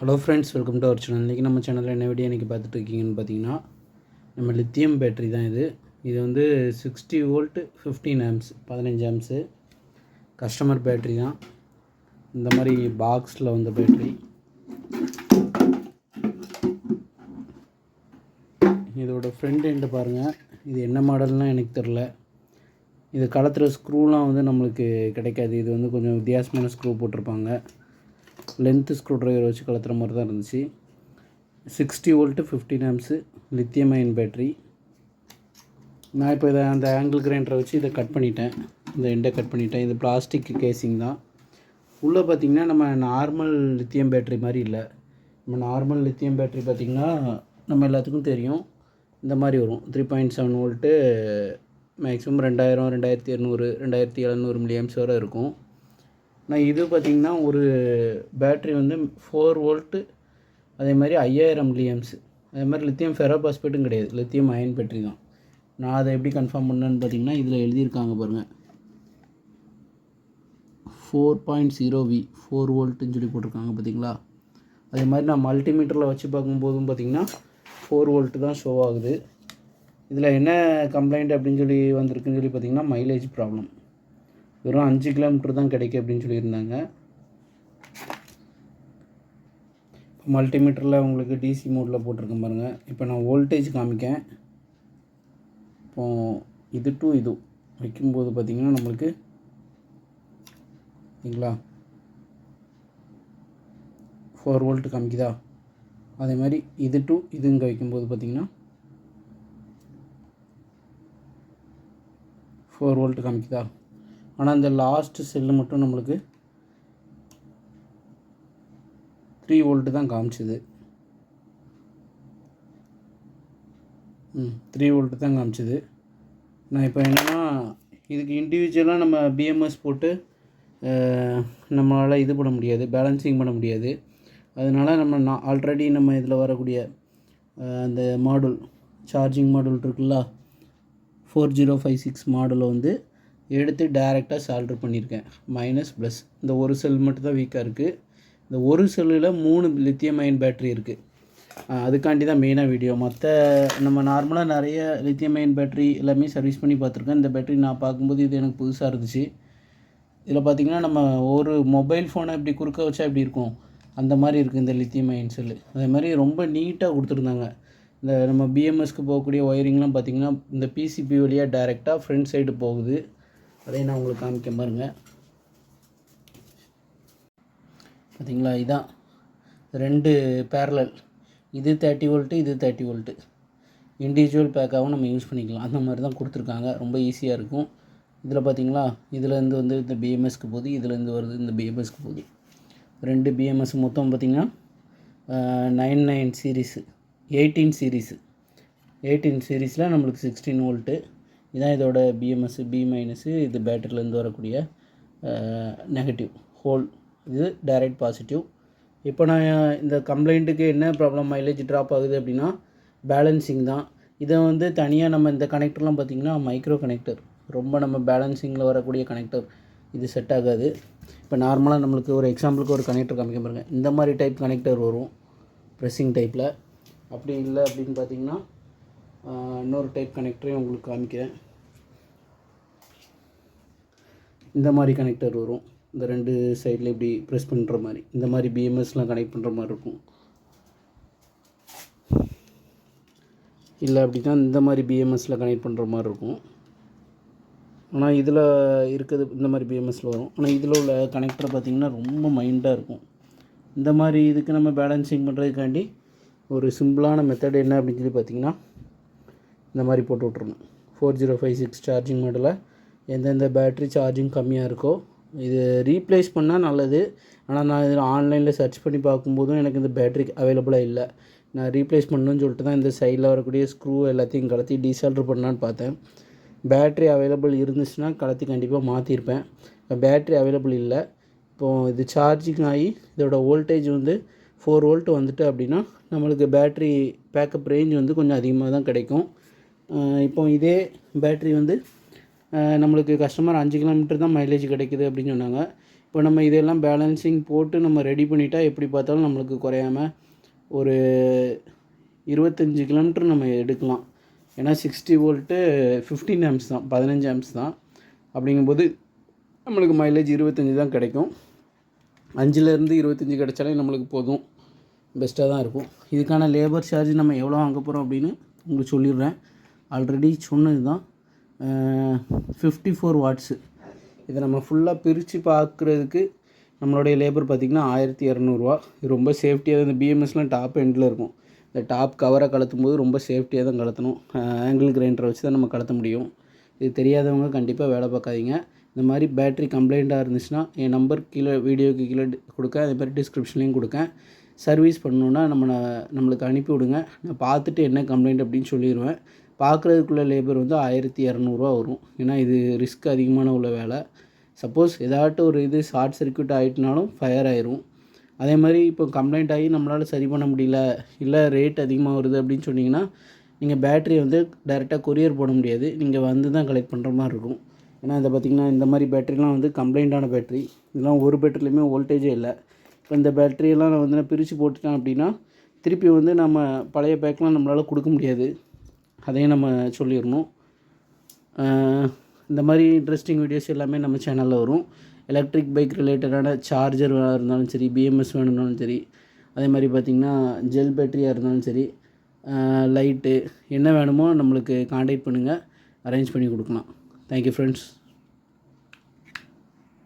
Hello friends welcome to our channel இன்றைக்கி நம்ம சேனலில் என்ன வீடியோ இன்றைக்கி பார்த்துட்டு இருக்கீங்கன்னு பார்த்தீங்கன்னா நம்ம லித்தியம் பேட்டரி தான் இது. இது வந்து சிக்ஸ்டி வோல்ட்டு ஃபிஃப்டீன் ஆம்ஸ் பதினஞ்சு ஆம்ஸு கஸ்டமர் பேட்டரி தான். இந்த மாதிரி பாக்ஸில் வந்த பேட்டரி இதோட ஃப்ரண்ட் எண்டு பாருங்கள் இது என்ன மாடல்னால் எனக்கு தெரில இது கலத்துற ஸ்க்ரூலாம் வந்து நம்மளுக்கு கிடைக்காது. இது வந்து கொஞ்சம் வித்தியாசமான ஸ்க்ரூ போட்டிருப்பாங்க. லென்த்து ஸ்க்ரூ ட்ரைவர் வச்சு கலத்துற மாதிரி தான் இருந்துச்சு. Sixty volt fifteen amps lithium ion battery நான் இப்போ இதை அந்த ஆங்கிள் கிரைண்டரை வச்சு இதை கட் பண்ணிட்டேன். இந்த எண்டை கட் பண்ணிட்டேன். இது பிளாஸ்டிக் கேசிங் தான். உள்ளே பார்த்திங்கன்னா நம்ம நார்மல் லித்தியம் பேட்ரி மாதிரி இல்லை. நம்ம நார்மல் லித்தியம் பேட்ரி பார்த்திங்கன்னா நம்ம எல்லாத்துக்கும் தெரியும். இந்த மாதிரி வரும். Three point seven volt maximum ரெண்டாயிரம் ரெண்டாயிரத்தி இரநூறு ரெண்டாயிரத்தி எழுநூறு மில்லியம்ஸ் வரை இருக்கும். நான் இது பார்த்திங்கன்னா ஒரு பேட்ரி வந்து ஃபோர் வோல்ட்டு அதே மாதிரி ஐயாயிரம் லியம்ஸு அதே மாதிரி லித்தியம் ஃபெரோபாஸ்பேட்டும் கிடையாது. லித்தியம் அயன் பேட்ரி தான். நான் அதை எப்படி கன்ஃபார்ம் பண்ணேன்னு பார்த்தீங்கன்னா இதில் எழுதியிருக்காங்க பாருங்கள் four point zero V four வோல்ட்டுன்னு சொல்லி போட்டிருக்காங்க பார்த்தீங்களா? அதே மாதிரி நான் மல்டிமீட்டரில் வச்சு பார்க்கும்போதும் பார்த்தீங்கன்னா ஃபோர் வோல்ட்டு தான் ஷோ ஆகுது. இதில் என்ன கம்ப்ளைண்ட் அப்படின்னு சொல்லி வந்திருக்குன்னு சொல்லி பார்த்தீங்கன்னா மைலேஜ் ப்ராப்ளம் வெறும் அஞ்சு கிலோமீட்டர் தான் கிடைக்கும் அப்படின்னு சொல்லியிருந்தாங்க. இப்போ மல்டிமீட்டரில் உங்களுக்கு டிசி மோடில் போட்டிருக்கேன் பாருங்கள் இப்போ நான் வோல்டேஜ் காமிக்கேன் இப்போ இது டு இது வைக்கும்போது பார்த்திங்கன்னா நம்மளுக்கு சரிங்களா ஃபோர் வோல்ட் காமிக்குதா? அதே மாதிரி இது டு இது இங்கே வைக்கும்போது பார்த்திங்கன்னா ஃபோர் வோல்ட் காமிக்குதா? ஆனால் இந்த லாஸ்ட்டு செல்லு மட்டும் நம்மளுக்கு த்ரீ வோல்ட்டு தான் காமிச்சுது. ம் த்ரீ வோல்ட்டு தான் காமிச்சுது. நான் இப்போ என்னென்னா இதுக்கு இண்டிவிஜுவலாக நம்ம பிஎம்எஸ் போட்டு நம்மளால் இது பண்ண முடியாது பேலன்சிங் பண்ண முடியாது. அதனால் நம்ம நான் ஆல்ரெடி நம்ம இதில் வரக்கூடிய அந்த மாடுல் சார்ஜிங் மாடுல் இருக்குல்ல ஃபோர் ஜீரோ ஃபைவ் சிக்ஸ் மாடலை வந்து எடுத்து டேரெக்டாக சால்ட்ரு பண்ணியிருக்கேன் மைனஸ் ப்ளஸ் இந்த ஒரு செல் மட்டும்தான் வீக்காக இருக்குது இந்த ஒரு செல்லில் மூணு லித்தியம் அயன் பேட்ரி இருக்குது அதுக்காண்டி தான் மெயினாக வீடியோ மற்ற நம்ம நார்மலாக நிறைய லித்தியம் அயன் பேட்ரி எல்லாமே சர்வீஸ் பண்ணி பார்த்துருக்கேன். இந்த பேட்ரி நான் பார்க்கும்போது இது எனக்கு புதுசாக இருந்துச்சு. இதில் பார்த்திங்கன்னா நம்ம ஒரு மொபைல் ஃபோனை இப்படி குறுக்க வச்சா எப்படி இருக்கும்? அந்த மாதிரி இருக்குது இந்த லித்தியம் அயன் செல்லு அதே மாதிரி ரொம்ப நீட்டாக கொடுத்துருந்தாங்க. இந்த நம்ம பிஎம்எஸ்க்கு போகக்கூடிய ஒயரிங்லாம் பார்த்திங்கன்னா இந்த பிசிபி வழியாக டைரெக்டாக ஃப்ரண்ட் சைடு போகுது. அதை நான் உங்களுக்கு காமிக்க பாருங்க. பார்த்தீங்களா இதான். ரெண்டு பேரலல் இது தேர்ட்டி வோல்ட்டு இது தேர்ட்டி வோல்ட்டு இண்டிவிஜுவல் பேக்காகவும் நம்ம யூஸ் பண்ணிக்கலாம். அந்த மாதிரி தான் கொடுத்துருக்காங்க. ரொம்ப ஈஸியாக இருக்கும். இதில் பார்த்தீங்களா இதுலேருந்து வந்து இந்த பிஎம்எஸ்க்கு போகுது. இதுலேருந்து வருது இந்த பிஎம்எஸ்க்கு போகுது. ரெண்டு பிஎம்எஸ் மொத்தம் பார்த்திங்கன்னா nine nine series eighteen series eighteen சீரீஸில் நம்மளுக்கு சிக்ஸ்டீன் வோல்ட்டு இதான் இதோட பிஎம்எஸ்ஸு பி மைனஸு இது பேட்டரியிலேருந்து வரக்கூடிய நெகட்டிவ் ஹோல் இது டைரக்ட் பாசிட்டிவ் இப்போ நான் இந்த கம்ப்ளைண்ட்டுக்கு என்ன ப்ராப்ளம் மைலேஜ் ட்ராப் ஆகுது அப்படின்னா பேலன்சிங் தான். இதை வந்து தனியாக நம்ம இந்த கனெக்டர்லாம் பார்த்திங்கன்னா மைக்ரோ கனெக்டர் ரொம்ப நம்ம பேலன்சிங்கில் வரக்கூடிய கனெக்டர் இது செட் ஆகாது. இப்போ நார்மலாக நம்மளுக்கு ஒரு எக்ஸாம்பிளுக்கு ஒரு கனெக்டர் காமிக்க பாருங்கள் இந்த மாதிரி டைப் கனெக்டர் வரும். ப்ரெஸ்ஸிங் டைப்பில் அப்படி இல்லை அப்படின்னு பார்த்தீங்கன்னா இன்னொரு டைப் கனெக்டரையும் உங்களுக்கு காமிக்கிறேன். இந்த மாதிரி கனெக்டர் வரும். இந்த ரெண்டு சைடில் இப்படி ப்ரெஸ் பண்ணுற மாதிரி. இந்த மாதிரி பிஎம்எஸ்லாம் கனெக்ட் பண்ணுற மாதிரி இருக்கும். இல்லை அப்படின்னா இந்த மாதிரி பிஎம்எஸில் கனெக்ட் பண்ணுற மாதிரி இருக்கும். ஆனால் இதில் இருக்கிறது இந்த மாதிரி பிஎம்எஸில் வரும். ஆனால் இதில் உள்ள கனெக்டர் பார்த்திங்கன்னா ரொம்ப மைண்டாக இருக்கும். இந்த மாதிரி இதுக்கு நம்ம பேலன்சிங் பண்ணுறதுக்காண்டி ஒரு சிம்பிளான மெத்தட் என்ன அப்படின்னு சொல்லி பார்த்திங்கன்னா இந்த மாதிரி போட்டு விட்ருணும் four zero five six charging மாடலில் எந்தெந்த பேட்ரி சார்ஜிங் கம்மியாக இருக்கோ இது ரீப்ளேஸ் பண்ணால் நல்லது. ஆனால் நான் இதில் ஆன்லைனில் சர்ச் பண்ணி பார்க்கும்போதும் எனக்கு இந்த பேட்ரி அவைலபிளாக இல்லை. நான் ரீப்ளேஸ் பண்ணணும்னு சொல்லிட்டு தான் இந்த சைடில் வரக்கூடிய ஸ்க்ரூ எல்லாத்தையும் கலத்தி டீசால்டர் பண்ணலான்னு பார்த்தேன். பேட்ரி அவைலபிள் இருந்துச்சுன்னா கலத்தி கண்டிப்பாக மாற்றிருப்பேன் பேட்ரி அவைலபிள் இல்லை. இப்போது இது சார்ஜிங் ஆகி இதோட வோல்டேஜ் வந்து ஃபோர் வோல்ட் வந்துட்டு அப்படின்னா நம்மளுக்கு பேட்ரி பேக்கப் ரேஞ்ச் வந்து கொஞ்சம் அதிகமாக தான் கிடைக்கும். இப்போ இதே பேட்ரி வந்து நம்மளுக்கு கஸ்டமர் அஞ்சு கிலோமீட்டர் தான் மைலேஜ் கிடைக்குது அப்படின்னு சொன்னாங்க. இப்போ நம்ம இதெல்லாம் பேலன்சிங் போட்டு நம்ம ரெடி பண்ணிட்டா எப்படி பார்த்தாலும் நம்மளுக்கு குறையாம ஒரு இருபத்தஞ்சி கிலோமீட்டர் நம்ம எடுக்கலாம். ஏன்னா சிக்ஸ்டி வோல்ட்டு ஃபிஃப்டீன் ஆம்ஸ் தான் பதினஞ்சு ஆம்ஸ் தான். அப்படிங்கும்போது நம்மளுக்கு மைலேஜ் இருபத்தஞ்சி தான் கிடைக்கும். அஞ்சுலேருந்து இருபத்தஞ்சி கிடைச்சாலே நம்மளுக்கு போதும். பெஸ்ட்டாக தான் இருக்கும். இதுக்கான லேபர் சார்ஜ் நம்ம எவ்வளோ வாங்க போகிறோம் அப்படின்னு உங்களுக்கு சொல்லிடுறேன். ஆல்ரெடி சொன்னது தான். ஃபிஃப்டி ஃபோர் வாட்ஸு இதை நம்ம ஃபுல்லாக பிரித்து பார்க்குறதுக்கு நம்மளுடைய லேபர் பார்த்திங்கன்னா ஆயிரத்தி இரநூறுவா. இது ரொம்ப சேஃப்டியாக இந்த பிஎம்எஸ்லாம் டாப் எண்டில் இருக்கும். இந்த டாப் கவரை கலத்தும் போது ரொம்ப சேஃப்டியாக தான் கலத்தணும் ஆங்கிள் கிரைண்டரை வச்சு தான் நம்ம கலத்த முடியும். இது தெரியாதவங்க கண்டிப்பாக வேலை பார்க்காதீங்க. இந்த மாதிரி பேட்ரி கம்ப்ளைண்ட்டாக இருந்துச்சுன்னா என் நம்பர் கீழே வீடியோக்கு கீழே கொடுக்க கொடுக்கேன் அதே மாதிரி டிஸ்கிரிப்ஷன்லேயும் கொடுக்கேன் சர்வீஸ் பண்ணணுன்னா நம்ம நம்மளுக்கு அனுப்பி விடுங்க நான் பார்த்துட்டு என்ன கம்ப்ளைண்ட் அப்படின்னு சொல்லிடுவேன் பார்க்குறதுக்குள்ள லேபர் வந்து ஆயிரத்தி இரநூறுவா வரும். ஏன்னா இது ரிஸ்க் அதிகமான உள்ள வேலை. சப்போஸ் ஏதாட்டும் ஒரு இது ஷார்ட் சர்க்யூட் ஆகிட்டுனாலும் ஃபயர் ஆயிரும். அதே மாதிரி இப்போ கம்ப்ளைண்ட் ஆகி நம்மளால் சரி பண்ண முடியல இல்லை ரேட் அதிகமாக வருது அப்படின்னு சொன்னிங்கன்னா நீங்கள் பேட்டரியை வந்து டைரெக்டாக கொரியர் போட முடியாது. நீங்கள் வந்து தான் கலெக்ட் பண்ணுற மாதிரி இருக்கும். ஏன்னா இதை பார்த்திங்கன்னா இந்த மாதிரி பேட்டரிலாம் வந்து கம்ப்ளைண்ட்டான பேட்டரி இதெல்லாம் ஒரு பேட்டரிலையுமே வோல்டேஜே இல்லை. இப்போ இந்த பேட்டரியெல்லாம் நான் வந்து நான் பிரித்து போட்டுட்டேன் அப்படின்னா திருப்பி வந்து நம்ம பழைய பேக்கெலாம் நம்மளால் கொடுக்க முடியாது. அதையும் நம்ம சொல்லிடணும். இந்த மாதிரி இன்ட்ரெஸ்டிங் வீடியோஸ் எல்லாமே நம்ம சேனலில் வரும். எலக்ட்ரிக் பைக் ரிலேட்டடான சார்ஜர் இருந்தாலும் சரி பிஎம்எஸ் வேணும்னாலும் சரி அதே மாதிரி பார்த்திங்கன்னா ஜெல் பேட்டரியாக இருந்தாலும் சரி லைட்டு என்ன வேணுமோ நம்மளுக்கு காண்டாக்ட் பண்ணுங்கள் அரேஞ்ச் பண்ணி கொடுக்கலாம். Thank you friends